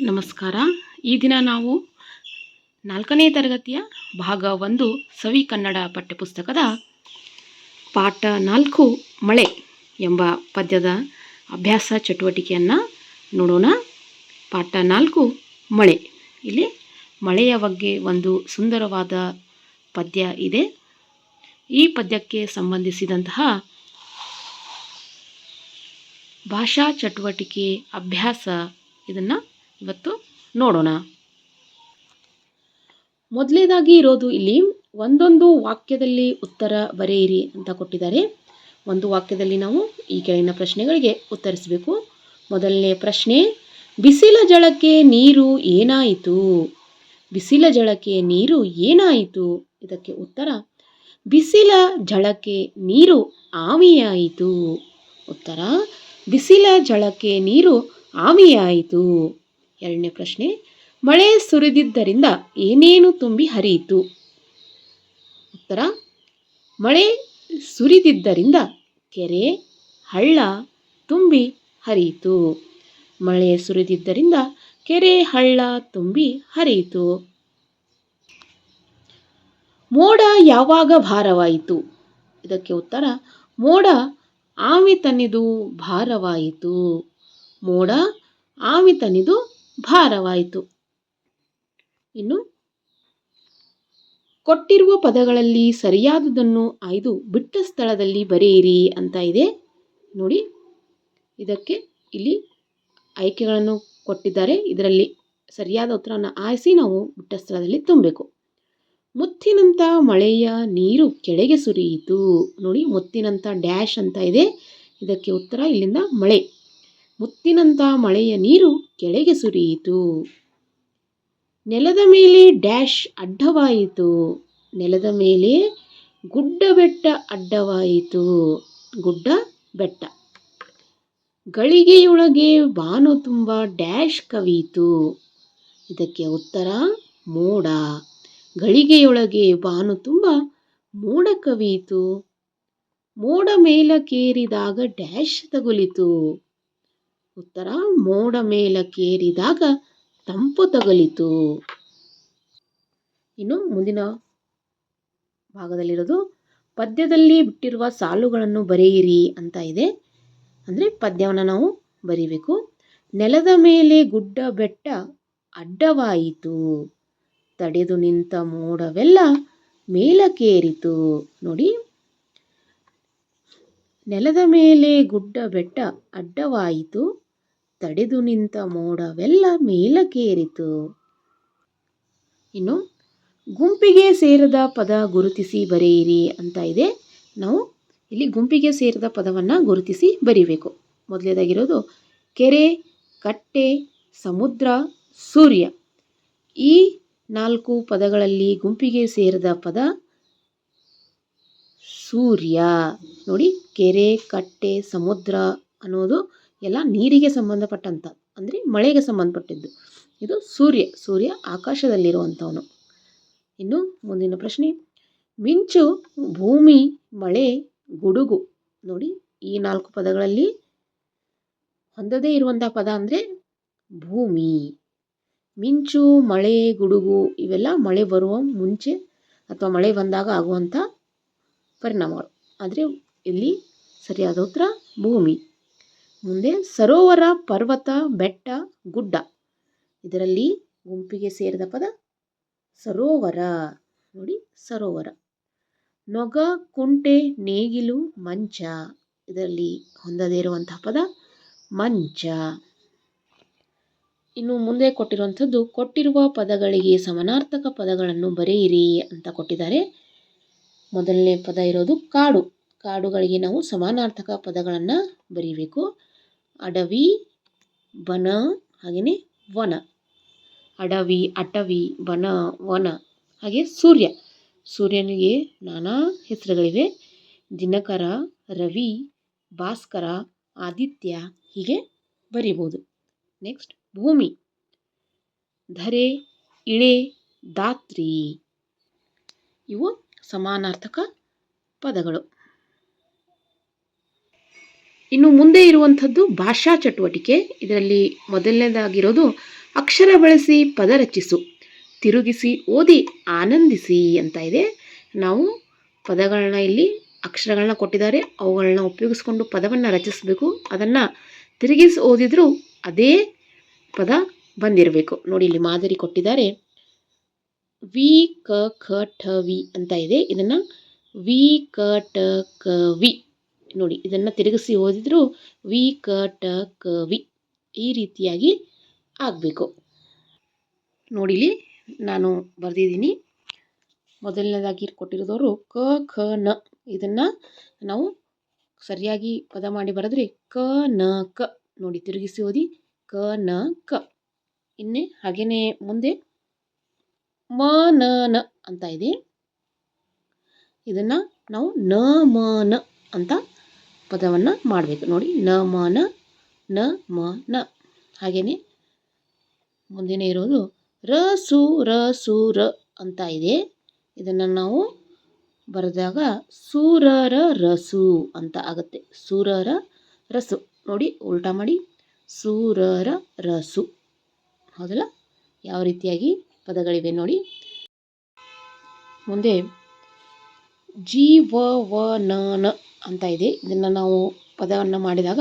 ನಮಸ್ಕಾರ. ಈ ದಿನ ನಾವು ನಾಲ್ಕನೇ ತರಗತಿಯ ಭಾಗ ಒಂದು ಸವಿ ಕನ್ನಡ ಪಠ್ಯಪುಸ್ತಕದ ಪಾಠ ನಾಲ್ಕು ಮಳೆ ಎಂಬ ಪದ್ಯದ ಅಭ್ಯಾಸ ಚಟುವಟಿಕೆಯನ್ನು ನೋಡೋಣ. ಪಾಠ ನಾಲ್ಕು ಮಳೆ. ಇಲ್ಲಿ ಮಳೆಯ ಬಗ್ಗೆ ಒಂದು ಸುಂದರವಾದ ಪದ್ಯ ಇದೆ. ಈ ಪದ್ಯಕ್ಕೆ ಸಂಬಂಧಿಸಿದಂತಹ ಭಾಷಾ ಚಟುವಟಿಕೆ ಅಭ್ಯಾಸ ಇದನ್ನು ಇವತ್ತು ನೋಡೋಣ. ಮೊದಲನೇದಾಗಿ ಇರೋದು ಇಲ್ಲಿ ಒಂದೊಂದು ವಾಕ್ಯದಲ್ಲಿ ಉತ್ತರ ಬರೆಯಿರಿ ಅಂತ ಕೊಟ್ಟಿದ್ದಾರೆ. ಒಂದು ವಾಕ್ಯದಲ್ಲಿ ನಾವು ಈ ಕೆಳಗಿನ ಪ್ರಶ್ನೆಗಳಿಗೆ ಉತ್ತರಿಸಬೇಕು. ಮೊದಲನೇ ಪ್ರಶ್ನೆ, ಬಿಸಿಲ ಜಳಕ್ಕೆ ನೀರು ಏನಾಯಿತು? ಬಿಸಿಲ ಜಳಕ್ಕೆ ನೀರು ಏನಾಯಿತು? ಇದಕ್ಕೆ ಉತ್ತರ, ಬಿಸಿಲ ಜಳಕ್ಕೆ ನೀರು ಆವಿಯಾಯಿತು. ಉತ್ತರ, ಬಿಸಿಲ ಜಳಕ್ಕೆ ನೀರು ಆವಿಯಾಯಿತು. ಎರಡನೇ ಪ್ರಶ್ನೆ, ಮಳೆ ಸುರಿದಿದ್ದರಿಂದ ಏನೇನು ತುಂಬಿ ಹರಿಯಿತು? ಉತ್ತರ, ಮಳೆ ಸುರಿದಿದ್ದರಿಂದ ಕೆರೆ, ಹಳ್ಳ ತುಂಬಿ ಹರಿಯಿತು. ಮಳೆ ಸುರಿದಿದ್ದರಿಂದ ಕೆರೆ, ಹಳ್ಳ ತುಂಬಿ ಹರಿಯಿತು. ಮೋಡ ಯಾವಾಗ ಭಾರವಾಯಿತು? ಇದಕ್ಕೆ ಉತ್ತರ, ಮೋಡ ಆವಿ ತನ್ನಿದು ಭಾರವಾಯಿತು. ಮೋಡ ಆವಿ ತನ್ನಿದು ಭಾರವಾಯಿತು. ಇನ್ನು ಕೊಟ್ಟಿರುವ ಪದಗಳಲ್ಲಿ ಸರಿಯಾದುದನ್ನು ಆಯ್ದು ಬಿಟ್ಟ ಸ್ಥಳದಲ್ಲಿ ಬರೆಯಿರಿ ಅಂತ ಇದೆ. ನೋಡಿ, ಇದಕ್ಕೆ ಇಲ್ಲಿ ಆಯ್ಕೆಗಳನ್ನು ಕೊಟ್ಟಿದ್ದಾರೆ. ಇದರಲ್ಲಿ ಸರಿಯಾದ ಉತ್ತರವನ್ನು ಆರಿಸಿ ನಾವು ಬಿಟ್ಟ ಸ್ಥಳದಲ್ಲಿ ತುಂಬಬೇಕು. ಮುತ್ತಿನಂಥ ಮಳೆಯ ನೀರು ಕೆಳಗೆ ಸುರಿಯಿತು. ನೋಡಿ ಮುತ್ತಿನಂಥ ಡ್ಯಾಶ್ ಅಂತ ಇದೆ. ಇದಕ್ಕೆ ಉತ್ತರ ಇಲ್ಲಿಂದ ಮಳೆ. ಮುತ್ತಿನಂಥ ಮಳೆಯ ನೀರು ಕೆಳಗೆ ಸುರಿಯಿತು. ನೆಲದ ಮೇಲೆ ಡ್ಯಾಶ್ ಅಡ್ಡವಾಯಿತು. ನೆಲದ ಮೇಲೆ ಗುಡ್ಡ ಬೆಟ್ಟ ಅಡ್ಡವಾಯಿತು. ಗುಡ್ಡ ಬೆಟ್ಟ. ಗಳಿಗೆಯೊಳಗೆ ಬಾನು ತುಂಬ ಡ್ಯಾಶ್ ಕವಿಯಿತು. ಇದಕ್ಕೆ ಉತ್ತರ ಮೋಡ. ಗಳಿಗೆಯೊಳಗೆ ಬಾನು ತುಂಬ ಮೋಡ ಕವಿಯಿತು. ಮೋಡ ಮೇಲಕ್ಕೇರಿದಾಗ ಡ್ಯಾಶ್ ತಗುಲಿತು. ಉತ್ತರ ಮೋಡ ಮೇಲಕ್ಕೇರಿದಾಗ ತಂಪು ತಗಲಿತು. ಇನ್ನು ಮುಂದಿನ ಭಾಗದಲ್ಲಿರೋದು, ಪದ್ಯದಲ್ಲಿ ಬಿಟ್ಟಿರುವ ಸಾಲುಗಳನ್ನು ಬರೆಯಿರಿ ಅಂತ ಇದೆ. ಅಂದರೆ ಪದ್ಯವನ್ನು ನಾವು ಬರೀಬೇಕು. ನೆಲದ ಮೇಲೆ ಗುಡ್ಡ ಬೆಟ್ಟ ಅಡ್ಡವಾಯಿತು. ತಡೆದು ನಿಂತ ಮೋಡವೆಲ್ಲ ಮೇಲಕ್ಕೇರಿತು ನೋಡಿ. ನೆಲದ ಮೇಲೆ ಗುಡ್ಡ ಬೆಟ್ಟ ಅಡ್ಡವಾಯಿತು. ತಡೆದು ನಿಂತ ಮೋಡವೆಲ್ಲ ಮೇಲಕ್ಕೇರಿತು. ಇನ್ನು, ಗುಂಪಿಗೆ ಸೇರದ ಪದ ಗುರುತಿಸಿ ಬರೆಯಿರಿ ಅಂತ ಇದೆ. ನಾವು ಇಲ್ಲಿ ಗುಂಪಿಗೆ ಸೇರಿದ ಪದವನ್ನು ಗುರುತಿಸಿ ಬರಿಬೇಕು. ಮೊದಲೇದಾಗಿರೋದು ಕೆರೆ, ಕಟ್ಟೆ, ಸಮುದ್ರ, ಸೂರ್ಯ. ಈ ನಾಲ್ಕು ಪದಗಳಲ್ಲಿ ಗುಂಪಿಗೆ ಸೇರಿದ ಪದ ಸೂರ್ಯ. ನೋಡಿ, ಕೆರೆ, ಕಟ್ಟೆ, ಸಮುದ್ರ ಅನ್ನೋದು ಎಲ್ಲ ನೀರಿಗೆ ಸಂಬಂಧಪಟ್ಟಂಥ ಅಂದರೆ ಮಳೆಗೆ ಸಂಬಂಧಪಟ್ಟಿದ್ದು. ಇದು ಸೂರ್ಯ ಸೂರ್ಯ ಆಕಾಶದಲ್ಲಿರುವಂಥವನು ಇನ್ನು ಮುಂದಿನ ಪ್ರಶ್ನೆ, ಮಿಂಚು ಭೂಮಿ, ಮಳೆ, ಗುಡುಗು, ನೋಡಿ ಈ ನಾಲ್ಕು ಪದಗಳಲ್ಲಿ ಹೊಂದದೇ ಇರುವಂಥ ಪದ ಅಂದರೆ ಭೂಮಿ. ಮಿಂಚು, ಮಳೆ, ಗುಡುಗು, ಇವೆಲ್ಲ ಮಳೆ ಬರುವ ಮುಂಚೆ ಅಥವಾ ಮಳೆ ಬಂದಾಗ ಆಗುವಂಥ ಪರಿಣಾಮಗಳು. ಆದರೆ ಇಲ್ಲಿ ಸರಿಯಾದ ಉತ್ತರ ಭೂಮಿ. ಮುಂದೆ ಸರೋವರ, ಪರ್ವತ, ಬೆಟ್ಟ, ಗುಡ್ಡ. ಇದರಲ್ಲಿ ಗುಂಪಿಗೆ ಸೇರಿದ ಪದ ಸರೋವರ. ನೋಡಿ ಸರೋವರ. ನೊಗ, ಕುಂಟೆ, ನೇಗಿಲು, ಮಂಚ. ಇದರಲ್ಲಿ ಹೊಂದದೇ ಇರುವಂತಹ ಪದ ಮಂಚ. ಇನ್ನು ಮುಂದೆ ಕೊಟ್ಟಿರುವಂಥದ್ದು ಕೊಟ್ಟಿರುವ ಪದಗಳಿಗೆ ಸಮನಾರ್ಥಕ ಪದಗಳನ್ನು ಬರೆಯಿರಿ ಅಂತ ಕೊಟ್ಟಿದ್ದಾರೆ. ಮೊದಲನೇ ಪದ ಇರೋದು ಕಾಡು. ಕಾಡುಗಳಿಗೆ ನಾವು ಸಮಾನಾರ್ಥಕ ಪದಗಳನ್ನು ಬರೀಬೇಕು. ಅಡವಿ, ಬನ ಹಾಗೆಯೇ ವನ. ಅಡವಿ, ಅಟವಿ, ಬನ, ವನ, ಹಾಗೆ ಸೂರ್ಯ. ಸೂರ್ಯನಿಗೆ ನಾನಾ ಹೆಸರುಗಳಿವೆ. ದಿನಕರ, ರವಿ, ಭಾಸ್ಕರ, ಆದಿತ್ಯ, ಹೀಗೆ ಬರಿಬೋದು. ನೆಕ್ಸ್ಟ್, ಭೂಮಿ. ಧರೆ, ಇಳೆ ದಾತ್ರಿ ಇವು ಸಮಾನಾರ್ಥಕ ಪದಗಳು. ಇನ್ನು ಮುಂದೆ ಇರುವಂಥದ್ದು ಭಾಷಾ ಚಟುವಟಿಕೆ. ಇದರಲ್ಲಿ ಮೊದಲನೇದಾಗಿರೋದು ಅಕ್ಷರ ಬಳಸಿ ಪದ ರಚಿಸು, ತಿರುಗಿಸಿ, ಓದಿ, ಆನಂದಿಸಿ ಅಂತ ಇದೆ. ನಾವು ಪದಗಳನ್ನ ಇಲ್ಲಿ ಅಕ್ಷರಗಳನ್ನ ಕೊಟ್ಟಿದ್ದಾರೆ. ಅವುಗಳನ್ನ ಉಪಯೋಗಿಸ್ಕೊಂಡು ಪದವನ್ನು ರಚಿಸಬೇಕು. ಅದನ್ನು ತಿರುಗಿಸಿ ಓದಿದರೂ ಅದೇ ಪದ ಬಂದಿರಬೇಕು. ನೋಡಿ ಇಲ್ಲಿ ಮಾದರಿ ಕೊಟ್ಟಿದ್ದಾರೆ. ವಿ, ಕ ಖ ಠ, ವಿ ಅಂತ ಇದೆ. ಇದನ್ನು ವಿ, ಕ ಟ ಕ, ವಿ. ನೋಡಿ, ಇದನ್ನು ತಿರುಗಿಸಿ ಓದಿದ್ರು ವಿ, ಕ, ಟ, ಕ, ವಿ ಈ ರೀತಿಯಾಗಿ ಆಗಬೇಕು. ನೋಡಿಲಿ ನಾನು ಬರೆದಿದ್ದೀನಿ. ಮೊದಲನೇದಾಗಿ ಕೊಟ್ಟಿರೋದವರು ಕ, ಖ, ನ. ಇದನ್ನು ನಾವು ಸರಿಯಾಗಿ ಪದ ಮಾಡಿ ಬರೆದ್ರೆ ಕ, ನ, ಕ. ನೋಡಿ, ತಿರುಗಿಸಿ ಓದಿ. ಕ, ನ, ಕ. ಇನ್ನೇ ಹಾಗೆಯೇ ಮುಂದೆ ಮ, ನ ನ ಅಂತ ಇದೆ. ಇದನ್ನು ನಾವು ನ, ಮ, ನ ಅಂತ ಪದವನ್ನು ಮಾಡಬೇಕು. ನೋಡಿ, ನ, ಮ, ನ ನ, ಮ, ನ. ಹಾಗೆಯೇ ಮುಂದಿನ ಇರೋದು ರ, ಸು ರ ಸು, ರ ಅಂತ ಇದೆ. ಇದನ್ನು ನಾವು ಬರೆದಾಗ ಸೂರರ ರಸು ಅಂತ ಆಗುತ್ತೆ. ಸೂರರ ರಸು ನೋಡಿ, ಉಲ್ಟಾ ಮಾಡಿ. ಸೂರರ ರಸು ಹೌದಲ್ಲ? ಯಾವ ರೀತಿಯಾಗಿ ಪದಗಳಿವೆ ನೋಡಿ. ಮುಂದೆ ಜಿ ವ ನ ನ ಅಂತ ಇದೆ. ಇದನ್ನು ನಾವು ಪದವನ್ನು ಮಾಡಿದಾಗ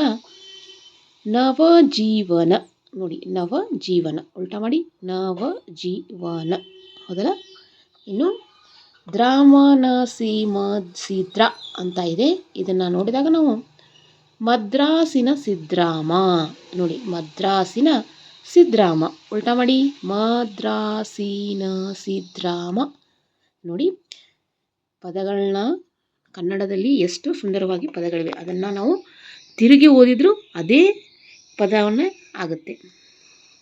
ನವ ಜೀವನ ನೋಡಿ ನವ ಜೀವನ ಉಲ್ಟಾ ಮಾಡಿ ನವ ಜೀವನ ಹೌದಲ್ಲ? ಇನ್ನು ದ್ರಾಮನ ಸೀಮ ಸಿದ್ರ ಅಂತ ಇದೆ. ಇದನ್ನು ನೋಡಿದಾಗ ನಾವು ಮದ್ರಾಸಿನ ಸಿದ್ರಾಮ. ನೋಡಿ, ಮದ್ರಾಸಿನ ಸಿದ್ರಾಮ. ಉಲ್ಟಾ ಮಾಡಿ, ಮದ್ರಾಸಿನ ಸಿದ್ರಾಮ. ನೋಡಿ ಪದಗಳನ್ನ ಕನ್ನಡದಲ್ಲಿ ಎಷ್ಟು ಸುಂದರವಾಗಿ ಪದಗಳಿವೆ. ಅದನ್ನು ನಾವು ತಿರುಗಿ ಓದಿದರೂ ಅದೇ ಪದವನ್ನೇ ಆಗುತ್ತೆ.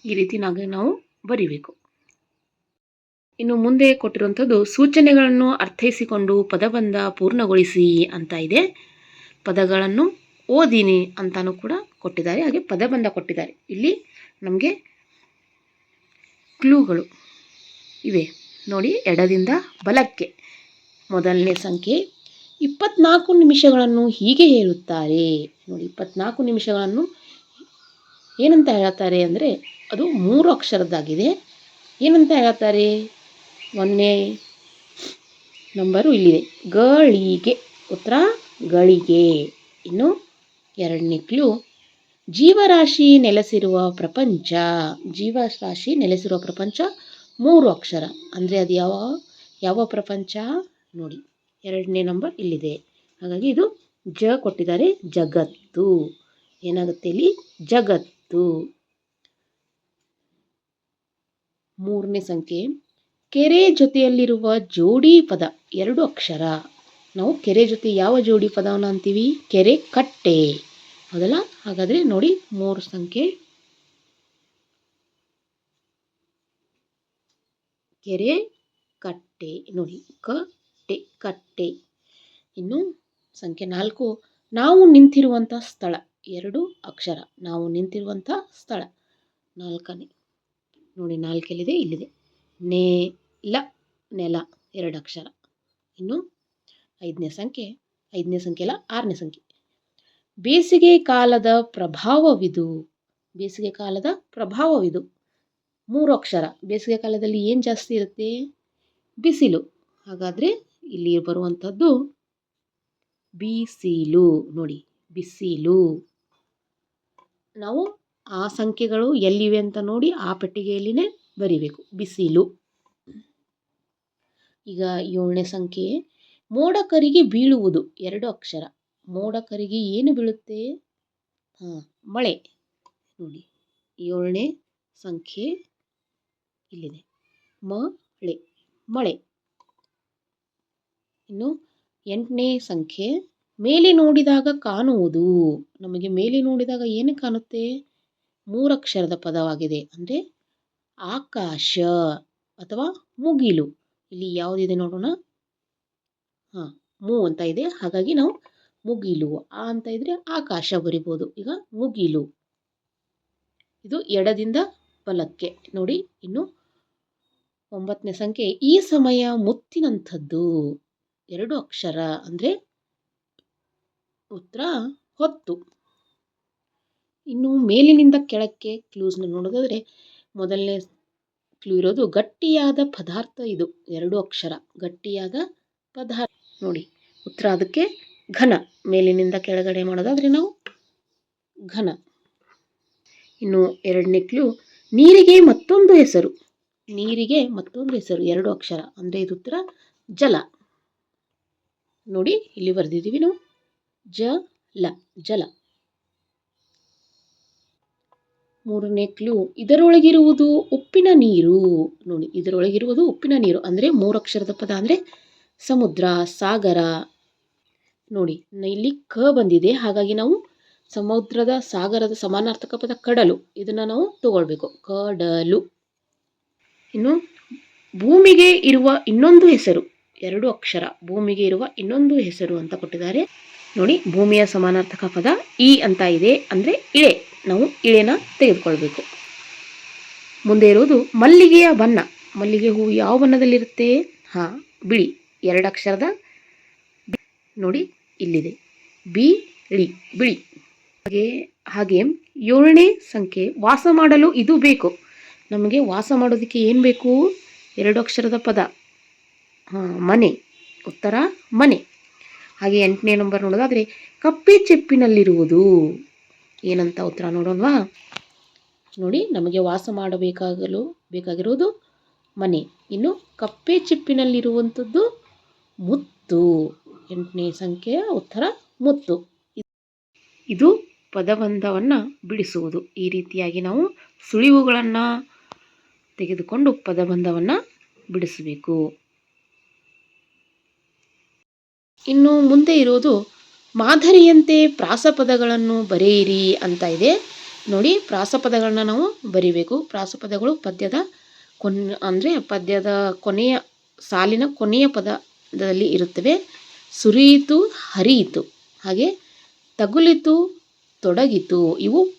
ಈ ರೀತಿ ನಾವು ನಾವು ಬರಿಬೇಕು. ಇನ್ನು ಮುಂದೆ ಕೊಟ್ಟಿರುವಂಥದ್ದು ಸೂಚನೆಗಳನ್ನು ಅರ್ಥೈಸಿಕೊಂಡು ಪದಬಂಧ ಪೂರ್ಣಗೊಳಿಸಿ ಅಂತ ಇದೆ. ಪದಗಳನ್ನು ಓದಿನಿ ಅಂತಲೂ ಕೂಡ ಕೊಟ್ಟಿದ್ದಾರೆ. ಹಾಗೆ ಪದಬಂಧ ಕೊಟ್ಟಿದ್ದಾರೆ. ಇಲ್ಲಿ ನಮಗೆ ಕ್ಲೂಗಳು ಇವೆ. ನೋಡಿ ಎಡದಿಂದ ಬಲಕ್ಕೆ. ಮೊದಲನೇ ಸಂಖ್ಯೆ. ಇಪ್ಪತ್ನಾಲ್ಕು ನಿಮಿಷಗಳನ್ನು ಹೀಗೆ ಹೇಳುತ್ತಾರೆ. ನೋಡಿ, ಇಪ್ಪತ್ನಾಲ್ಕು ನಿಮಿಷಗಳನ್ನು ಏನಂತ ಹೇಳ್ತಾರೆ ಅಂದರೆ ಅದು ಮೂರು ಅಕ್ಷರದ್ದಾಗಿದೆ. ಏನಂತ ಹೇಳ್ತಾರೆ? ಮೊನ್ನೆ ನಂಬರು ಇಲ್ಲಿದೆ. ಗಳಿಗೆ, ಉತ್ತರ ಗಳಿಗೆ. ಇನ್ನು ಎರಡನೇ ಕ್ಲೂ ಜೀವರಾಶಿ ನೆಲೆಸಿರುವ ಪ್ರಪಂಚ. ಜೀವರಾಶಿ ನೆಲೆಸಿರುವ ಪ್ರಪಂಚ ಮೂರು ಅಕ್ಷರ. ಅಂದರೆ ಅದು ಯಾವ ಯಾವ ಪ್ರಪಂಚ? ನೋಡಿ, ಎರಡನೇ ನಂಬರ್ ಇಲ್ಲಿದೆ. ಹಾಗಾಗಿ ಇದು ಜ ಕೊಟ್ಟಿದ್ದಾರೆ, ಜಗತ್ತು. ಏನಾಗುತ್ತೆ ಇಲ್ಲಿ? ಜಗತ್ತು. ಮೂರನೇ ಸಂಖ್ಯೆ. ಕೆರೆ ಜೊತೆಯಲ್ಲಿರುವ ಜೋಡಿ ಪದ, ಎರಡು ಅಕ್ಷರ. ನಾವು ಕೆರೆ ಜೊತೆ ಯಾವ ಜೋಡಿ ಪದವನ್ನು ಅಂತೀವಿ? ಕೆರೆ ಕಟ್ಟೆ. ಹೌದಲ್ಲ? ಹಾಗಾದರೆ ನೋಡಿ, ಮೂರು ಸಂಖ್ಯೆ. ಕೆರೆ ಕಟ್ಟೆ. ನೋಡಿ ಕಟ್ಟೆ ಕಟ್ಟೆ. ಇನ್ನು ಸಂಖ್ಯೆ ನಾಲ್ಕು, ನಾವು ನಿಂತಿರುವಂಥ ಸ್ಥಳ. ಎರಡು ಅಕ್ಷರ, ನಾವು ನಿಂತಿರುವಂಥ ಸ್ಥಳ. ನಾಲ್ಕನೇ. ನೋಡಿ ನಾಲ್ಕೆಲ್ಲಿದೆ, ಇಲ್ಲಿದೆ. ನೇ, ಲ, ನೆಲ, ಎರಡು ಅಕ್ಷರ. ಇನ್ನು ಐದನೇ ಸಂಖ್ಯೆ ಐದನೇ ಸಂಖ್ಯೆ ಅಲ್ಲ, ಆರನೇ ಸಂಖ್ಯೆ. ಬೇಸಿಗೆ ಕಾಲದ ಪ್ರಭಾವವಿದು. ಬೇಸಿಗೆ ಕಾಲದ ಪ್ರಭಾವವಿದು. ಮೂರು ಅಕ್ಷರ. ಬೇಸಿಗೆ ಕಾಲದಲ್ಲಿ ಏನು ಜಾಸ್ತಿ ಇರುತ್ತೆ? ಬಿಸಿಲು. ಹಾಗಾದರೆ ಇಲ್ಲಿ ಬರುವಂಥದ್ದು ಬಿಸಿಲು. ನೋಡಿ, ಬಿಸಿಲು. ನಾವು ಆ ಸಂಖ್ಯೆಗಳು ಎಲ್ಲಿವೆ ಅಂತ ನೋಡಿ ಆ ಪೆಟ್ಟಿಗೆಯಲ್ಲಿನೇ ಬರಿಬೇಕು. ಬಿಸಿಲು. ಈಗ ಏಳನೇ ಸಂಖ್ಯೆ. ಮೋಡಕರಿಗೆ ಬೀಳುವುದು. ಎರಡು ಅಕ್ಷರ. ಮೋಡಕರಿಗೆ ಏನು ಬೀಳುತ್ತೆ? ಹಾಂ, ಮಳೆ. ನೋಡಿ, ಏಳನೇ ಸಂಖ್ಯೆ ಇಲ್ಲಿದೆ. ಮಳೆ. ಮಳೆ. ಇನ್ನು ಎಂಟನೇ ಸಂಖ್ಯೆ, ಮೇಲೆ ನೋಡಿದಾಗ ಕಾಣುವುದು. ನಮಗೆ ಮೇಲೆ ನೋಡಿದಾಗ ಏನು ಕಾಣುತ್ತೆ? ಮೂರಕ್ಷರದ ಪದವಾಗಿದೆ. ಅಂದರೆ ಆಕಾಶ ಅಥವಾ ಮುಗಿಲು. ಇಲ್ಲಿ ಯಾವುದಿದೆ ನೋಡೋಣ? ಹಾಂ, ಮೂ ಅಂತ ಇದೆ. ಹಾಗಾಗಿ ನಾವು ಮುಗಿಲು. ಆ ಅಂತ ಇದ್ದರೆ ಆಕಾಶ ಬರಿಬೋದು. ಈಗ ಮುಗಿಲು. ಇದು ಎಡದಿಂದ ಬಲಕ್ಕೆ. ನೋಡಿ, ಇನ್ನು ಒಂಬತ್ತನೇ ಸಂಖ್ಯೆ, ಈ ಸಮಯ ಮುತ್ತಿನಂಥದ್ದು. ಎರಡು ಅಕ್ಷರ ಅಂದರೆ ಉತ್ತರ ಹೊತ್ತು. ಇನ್ನು ಮೇಲಿನಿಂದ ಕೆಳಕ್ಕೆ ಕ್ಲೂಸ್ನ ನೋಡೋದಾದರೆ ಮೊದಲನೇ ಕ್ಲೂ ಇರೋದು ಗಟ್ಟಿಯಾದ ಪದಾರ್ಥ ಇದು. ಎರಡು ಅಕ್ಷರ, ಗಟ್ಟಿಯಾದ ಪದಾರ್ಥ. ನೋಡಿ, ಉತ್ತರ ಅದಕ್ಕೆ ಘನ. ಮೇಲಿನಿಂದ ಕೆಳಗಡೆ ಮಾಡೋದಾದರೆ ನಾವು ಘನ. ಇನ್ನು ಎರಡನೇ ಕ್ಲೂ ನೀರಿಗೆ ಮತ್ತೊಂದು ಹೆಸರು. ನೀರಿಗೆ ಮತ್ತೊಂದು ಹೆಸರು, ಎರಡು ಅಕ್ಷರ. ಅಂದರೆ ಇದು ಉತ್ತರ ಜಲ. ನೋಡಿ, ಇಲ್ಲಿ ಬರೆದಿದ್ದೀವಿ ನಾವು. ಜ ಲ ಜಲ. ಮೂರನೇ ಕ್ಲೂ ಇದರೊಳಗಿರುವುದು ಉಪ್ಪಿನ ನೀರು. ನೋಡಿ, ಇದರೊಳಗಿರುವುದು ಉಪ್ಪಿನ ನೀರು, ಅಂದರೆ ಮೂರು ಅಕ್ಷರದ ಪದ ಅಂದರೆ ಸಮುದ್ರ, ಸಾಗರ. ನೋಡಿ ಇಲ್ಲಿ ಕ ಬಂದಿದೆ, ಹಾಗಾಗಿ ನಾವು ಸಮುದ್ರದ, ಸಾಗರದ ಸಮಾನಾರ್ಥಕ ಪದ ಕಡಲು, ಇದನ್ನು ನಾವು ತಗೊಳ್ಬೇಕು. ಕಡಲು. ಇನ್ನು ಭೂಮಿಗೆ ಇರುವ ಇನ್ನೊಂದು ಹೆಸರು ಎರಡು ಅಕ್ಷರ, ಭೂಮಿಗೆ ಇರುವ ಇನ್ನೊಂದು ಹೆಸರು ಅಂತ ಕೊಟ್ಟಿದ್ದಾರೆ. ನೋಡಿ, ಭೂಮಿಯ ಸಮಾನಾರ್ಥಕ ಪದ ಇ ಅಂತ ಇದೆ ಅಂದರೆ ಇಳೆ. ನಾವು ಇಳೆನ ತೆಗೆದುಕೊಳ್ಬೇಕು. ಮುಂದೆ ಇರುವುದು ಮಲ್ಲಿಗೆಯ ಬಣ್ಣ. ಮಲ್ಲಿಗೆ ಹೂವು ಯಾವ ಬಣ್ಣದಲ್ಲಿರುತ್ತೆ? ಹಾಂ, ಬಿಳಿ. ಎರಡು ಅಕ್ಷರದ ನೋಡಿ, ಇಲ್ಲಿದೆ. ಬಿ ಬಿಳಿ ಬಿಳಿ. ಹಾಗೆ ಹಾಗೆ ಏಳನೇ ಸಂಖ್ಯೆ. ವಾಸ ಮಾಡಲು ಇದು ಬೇಕು. ನಮಗೆ ವಾಸ ಮಾಡೋದಕ್ಕೆ ಏನು ಬೇಕು? ಎರಡು ಅಕ್ಷರದ ಪದ. ಮನೆ. ಉತ್ತರ, ಮನೆ. ಹಾಗೆ ಎಂಟನೇ ನಂಬರ್ ನೋಡೋದಾದರೆ, ಕಪ್ಪೆ ಚೆಪ್ಪಿನಲ್ಲಿರುವುದು. ಏನಂತ ಉತ್ತರ ನೋಡೋಣವಾ? ನೋಡಿ, ನಮಗೆ ವಾಸ ಮಾಡಬೇಕಾಗಲು, ಬೇಕಾಗಿರುವುದು ಮನೆ. ಇನ್ನು ಕಪ್ಪೆ ಚಿಪ್ಪಿನಲ್ಲಿರುವಂಥದ್ದು ಮುತ್ತು. ಎಂಟನೇ ಸಂಖ್ಯೆಯ ಉತ್ತರ, ಮುತ್ತು. ಇದು ಪದಬಂಧವನ್ನು ಬಿಡಿಸುವುದು. ಈ ರೀತಿಯಾಗಿ ನಾವು ಸುಳಿವುಗಳನ್ನು ತೆಗೆದುಕೊಂಡು ಪದಬಂಧವನ್ನು ಬಿಡಿಸಬೇಕು. ಇನ್ನು ಮುಂದೆ ಇರೋದು ಮಾದರಿಯಂತೆ ಪ್ರಾಸಪದಗಳನ್ನು ಬರೆಯಿರಿ ಅಂತ ಇದೆ. ನೋಡಿ, ಪ್ರಾಸಪದಗಳನ್ನ ನಾವು ಬರಿಬೇಕು. ಪ್ರಾಸಪದಗಳು ಪದ್ಯದ ಕೊನ್, ಅಂದರೆ ಪದ್ಯದ ಕೊನೆಯ, ಸಾಲಿನ ಕೊನೆಯ ಪದದಲ್ಲಿ ಇರುತ್ತವೆ. ಸುರಿಯಿತು, ಹರಿಯಿತು. ಹಾಗೆ ತಗುಲಿತು, ತೊಡಗಿತು. ಇವು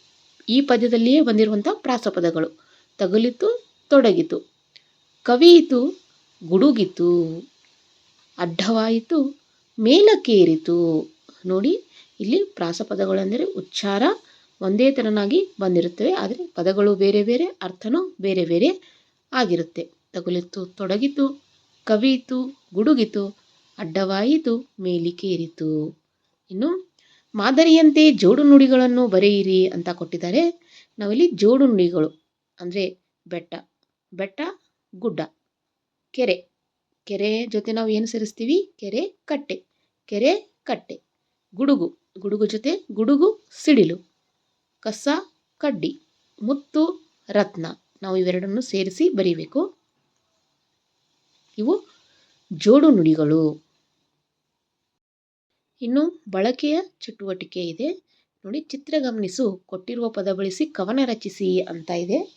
ಈ ಪದ್ಯದಲ್ಲಿಯೇ ಬಂದಿರುವಂಥ ಪ್ರಾಸಪದಗಳು. ತಗುಲಿತು, ತೊಡಗಿತು. ಕವಿಯಿತು, ಗುಡುಗಿತು. ಅಡ್ಡವಾಯಿತು ಮೇಲಕ್ಕೇರಿತು. ನೋಡಿ, ಇಲ್ಲಿ ಪ್ರಾಸಪದಗಳೆಂದರೆ ಉಚ್ಚಾರ ಒಂದೇ ತರನಾಗಿ ಬಂದಿರುತ್ತವೆ, ಆದರೆ ಪದಗಳು ಬೇರೆ ಬೇರೆ, ಅರ್ಥನೂ ಬೇರೆ ಬೇರೆ ಆಗಿರುತ್ತೆ. ತಗುಲಿತು ತೊಡಗಿತು, ಕವಿಯಿತು, ಗುಡುಗಿತು, ಅಡ್ಡವಾಯಿತು, ಮೇಲಿಕೇರಿತು. ಇನ್ನು, ಮಾದರಿಯಂತೆ ಜೋಡು ನುಡಿಗಳನ್ನು ಬರೆಯಿರಿ ಅಂತ ಕೊಟ್ಟಿದ್ದಾರೆ. ನಾವಿಲ್ಲಿ ಜೋಡು ನುಡಿಗಳು ಅಂದರೆ ಬೆಟ್ಟ ಬೆಟ್ಟ, ಗುಡ್ಡ, ಕೆರೆ. ಕೆರೆ ಜೊತೆ ನಾವು ಏನು ಸೇರಿಸ್ತೀವಿ? ಕೆರೆ, ಕಟ್ಟೆ. ಕೆರೆ ಕಟ್ಟೆ. ಗುಡುಗು ಗುಡುಗು ಜೊತೆ ಗುಡುಗು, ಸಿಡಿಲು. ಕಸ, ಕಡ್ಡಿ, ಮುತ್ತು, ರತ್ನ. ನಾವು ಇವೆರಡನ್ನು ಸೇರಿಸಿ ಬರೀಬೇಕು. ಇವು ಜೋಡು ನುಡಿಗಳು. ಇನ್ನು ಬಳಕೆಯ ಚಟುವಟಿಕೆ ಇದೆ. ನೋಡಿ, ಚಿತ್ರ ಗಮನಿಸು. ಕೊಟ್ಟಿರುವ ಪದ ಬಳಸಿ ಕವನ ರಚಿಸಿ ಅಂತ ಇದೆ.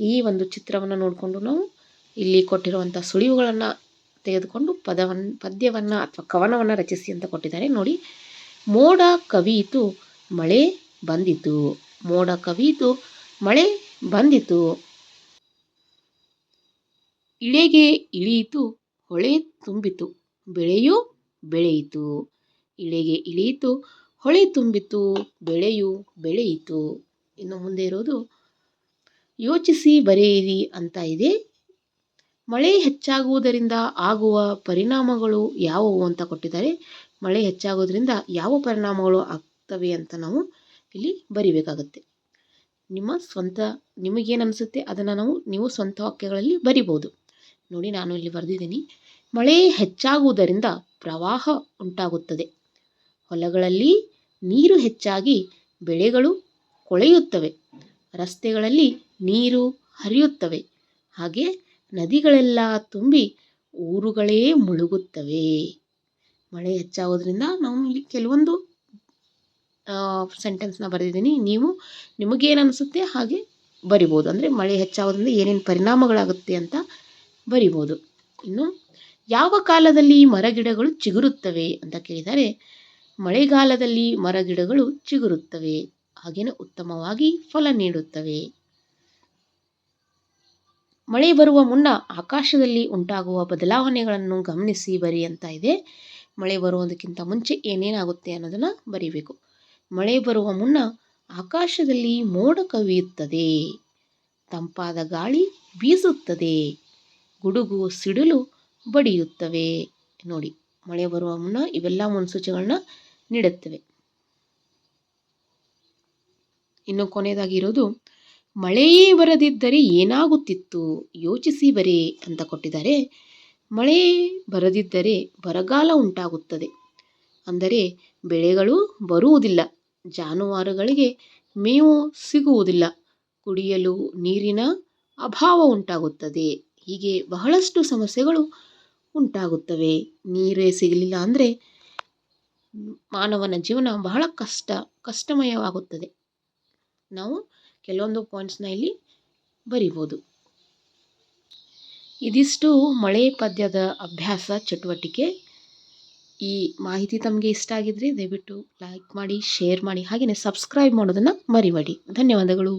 ಈ ಒಂದು ಚಿತ್ರವನ್ನು ನೋಡಿಕೊಂಡು ನಾವು ಇಲ್ಲಿ ಕೊಟ್ಟಿರುವಂಥ ಸುಳಿವುಗಳನ್ನು ತೆಗೆದುಕೊಂಡು ಪದವನ್ನು ಪದ್ಯವನ್ನು ಅಥವಾ ಕವನವನ್ನು ರಚಿಸಿ ಅಂತ ಕೊಟ್ಟಿದ್ದಾರೆ. ನೋಡಿ, ಮೋಡ ಕವಿಯಿತು, ಮಳೆ ಬಂದಿತು. ಮೋಡ ಕವಿಯಿತು, ಮಳೆ ಬಂದಿತು. ಇಳೆಗೆ ಇಳಿಯಿತು, ಹೊಳೆ ತುಂಬಿತು. ಬೆಳೆಯು ಬೆಳೆಯಿತು. ಇಳೆಗೆ ಇಳಿಯಿತು, ಹೊಳೆ ತುಂಬಿತು, ಬೆಳೆಯು ಬೆಳೆಯಿತು. ಇನ್ನು ಮುಂದೆ ಇರೋದು ಯೋಚಿಸಿ ಬರೆಯಿರಿ ಅಂತ ಇದೆ. ಮಳೆ ಹೆಚ್ಚಾಗುವುದರಿಂದ ಆಗುವ ಪರಿಣಾಮಗಳು ಯಾವುವು ಅಂತ ಕೊಟ್ಟಿದ್ದಾರೆ. ಮಳೆ ಹೆಚ್ಚಾಗೋದ್ರಿಂದ ಯಾವ ಪರಿಣಾಮಗಳು ಆಗ್ತವೆ ಅಂತ ನಾವು ಇಲ್ಲಿ ಬರಿಬೇಕಾಗುತ್ತೆ. ನಿಮ್ಮ ಸ್ವಂತ ನಿಮಗೇನು ಅನಿಸುತ್ತೆ ಅದನ್ನು ನಾವು ನೀವು ಸ್ವಂತ ವಾಕ್ಯಗಳಲ್ಲಿ ಬರಿಬೋದು ನೋಡಿ ನಾನು ಇಲ್ಲಿ ಬರೆದಿದ್ದೀನಿ. ಮಳೆ ಹೆಚ್ಚಾಗುವುದರಿಂದ ಪ್ರವಾಹ ಉಂಟಾಗುತ್ತದೆ. ಹೊಲಗಳಲ್ಲಿ ನೀರು ಹೆಚ್ಚಾಗಿ ಬೆಳೆಗಳು ಕೊಳೆಯುತ್ತವೆ. ರಸ್ತೆಗಳಲ್ಲಿ ನೀರು ಹರಿಯುತ್ತವೆ. ಹಾಗೆ ನದಿಗಳೆಲ್ಲ ತುಂಬಿ ಊರುಗಳೇ ಮುಳುಗುತ್ತವೆ. ಮಳೆ ಹೆಚ್ಚಾಗೋದ್ರಿಂದ ನಾವು ಇಲ್ಲಿ ಕೆಲವೊಂದು ಸೆಂಟೆನ್ಸ್ನ ಬರೆದಿದ್ದೀನಿ. ನೀವು ನಿಮಗೇನು ಅನಿಸುತ್ತೆ ಹಾಗೆ ಬರಿಬೋದು. ಅಂದರೆ ಮಳೆ ಹೆಚ್ಚಾಗೋದ್ರಿಂದ ಏನೇನು ಪರಿಣಾಮಗಳಾಗುತ್ತೆ ಅಂತ ಬರಿಬೋದು. ಇನ್ನು ಯಾವ ಕಾಲದಲ್ಲಿ ಮರಗಿಡಗಳು ಚಿಗುರುತ್ತವೆ ಅಂತ ಕೇಳಿದರೆ ಮಳೆಗಾಲದಲ್ಲಿ ಮರಗಿಡಗಳು ಚಿಗುರುತ್ತವೆ. ಹಾಗೆಯೇ ಉತ್ತಮವಾಗಿ ಫಲ ನೀಡುತ್ತವೆ. ಮಳೆ ಬರುವ ಮುನ್ನ ಆಕಾಶದಲ್ಲಿ ಉಂಟಾಗುವ ಬದಲಾವಣೆಗಳನ್ನು ಗಮನಿಸಿ ಬರಿ ಅಂತ ಇದೆ. ಮಳೆ ಬರುವುದಕ್ಕಿಂತ ಮುಂಚೆ ಏನೇನಾಗುತ್ತೆ ಅನ್ನೋದನ್ನು ಬರಿಬೇಕು. ಮಳೆ ಬರುವ ಮುನ್ನ ಆಕಾಶದಲ್ಲಿ ಮೋಡ ಕವಿಯುತ್ತದೆ. ತಂಪಾದ ಗಾಳಿ ಬೀಸುತ್ತದೆ. ಗುಡುಗು ಸಿಡಿಲು ಬಡಿಯುತ್ತವೆ. ನೋಡಿ, ಮಳೆ ಬರುವ ಮುನ್ನ ಇವೆಲ್ಲ ಮುನ್ಸೂಚನೆಗಳನ್ನ ನೀಡುತ್ತವೆ. ಇನ್ನು ಕೊನೆಯದಾಗಿರೋದು ಮಳೆಯೇ ಬರದಿದ್ದರೆ ಏನಾಗುತ್ತಿತ್ತು? ಯೋಚಿಸಿ ಬರೆ ಅಂತ ಕೊಟ್ಟಿದ್ದಾರೆ. ಮಳೆ ಬರದಿದ್ದರೆ ಬರಗಾಲ ಉಂಟಾಗುತ್ತದೆ. ಅಂದರೆ ಬೆಳೆಗಳು ಬರುವುದಿಲ್ಲ. ಜಾನುವಾರುಗಳಿಗೆ ಮೇವು ಸಿಗುವುದಿಲ್ಲ. ಕುಡಿಯಲು ನೀರಿನ ಅಭಾವ ಉಂಟಾಗುತ್ತದೆ. ಹೀಗೆ ಬಹಳಷ್ಟು ಸಮಸ್ಯೆಗಳು ಉಂಟಾಗುತ್ತವೆ. ನೀರೇ ಸಿಗಲಿಲ್ಲ ಅಂದರೆ ಮಾನವನ ಜೀವನ ಬಹಳ ಕಷ್ಟ, ಕಷ್ಟಮಯವಾಗುತ್ತದೆ. ನಾವು ಕೆಲವೊಂದು ಪಾಯಿಂಟ್ಸ್ನ ಇಲ್ಲಿ ಬರಿಬೋದು. ಇದಿಷ್ಟು ಮಳೆ ಪದ್ಯದ ಅಭ್ಯಾಸ ಚಟುವಟಿಕೆ. ಈ ಮಾಹಿತಿ ತಮಗೆ ಇಷ್ಟ ಆಗಿದ್ರೆ ದಯವಿಟ್ಟು ಲೈಕ್ ಮಾಡಿ ಶೇರ್ ಮಾಡಿ ಹಾಗೆಯೇ ಸಬ್ಸ್ಕ್ರೈಬ್ ಮಾಡೋದನ್ನು ಮರಿಬೇಡಿ. ಧನ್ಯವಾದಗಳು.